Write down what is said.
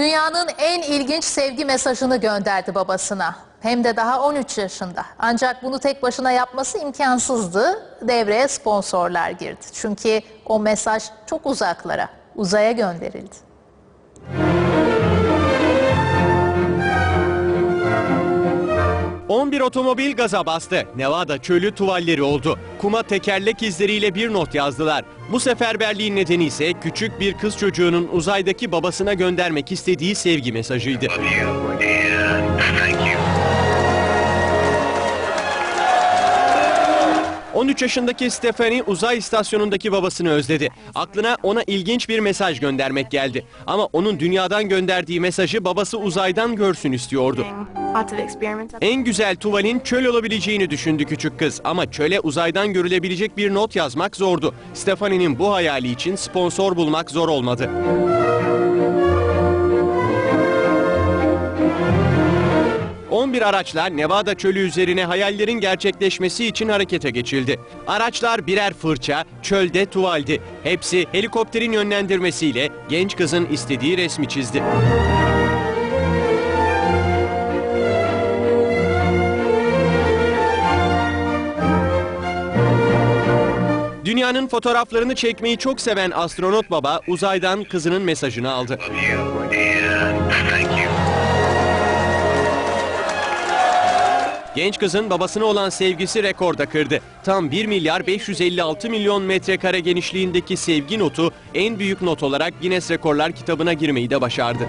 Dünyanın en ilginç sevgi mesajını gönderdi babasına. Hem de daha 13 yaşında. Ancak bunu tek başına yapması imkansızdı. Devreye sponsorlar girdi. Çünkü o mesaj çok uzaklara, uzaya gönderildi. – 11 otomobil gaza bastı. Nevada çölü tuvalleri oldu. Kuma tekerlek izleriyle bir not yazdılar. Bu seferberliğin nedeni ise küçük bir kız çocuğunun uzaydaki babasına göndermek istediği sevgi mesajıydı. 13 yaşındaki Stephanie uzay istasyonundaki babasını özledi. Aklına ona ilginç bir mesaj göndermek geldi. Ama onun dünyadan gönderdiği mesajı babası uzaydan görsün istiyordu. En güzel tuvalin çöl olabileceğini düşündü küçük kız ama çöle uzaydan görülebilecek bir not yazmak zordu. Stephanie'nin bu hayali için sponsor bulmak zor olmadı. ...11 araçla Nevada çölü üzerine hayallerin gerçekleşmesi için harekete geçildi. Araçlar birer fırça, çölde tuvaldi. Hepsi helikopterin yönlendirmesiyle genç kızın istediği resmi çizdi. Dünyanın fotoğraflarını çekmeyi çok seven astronot baba uzaydan kızının mesajını aldı. Genç kızın babasına olan sevgisi rekorda kırdı. Tam 1 milyar 556 milyon metrekare genişliğindeki sevgi notu en büyük not olarak Guinness Rekorlar kitabına girmeyi de başardı.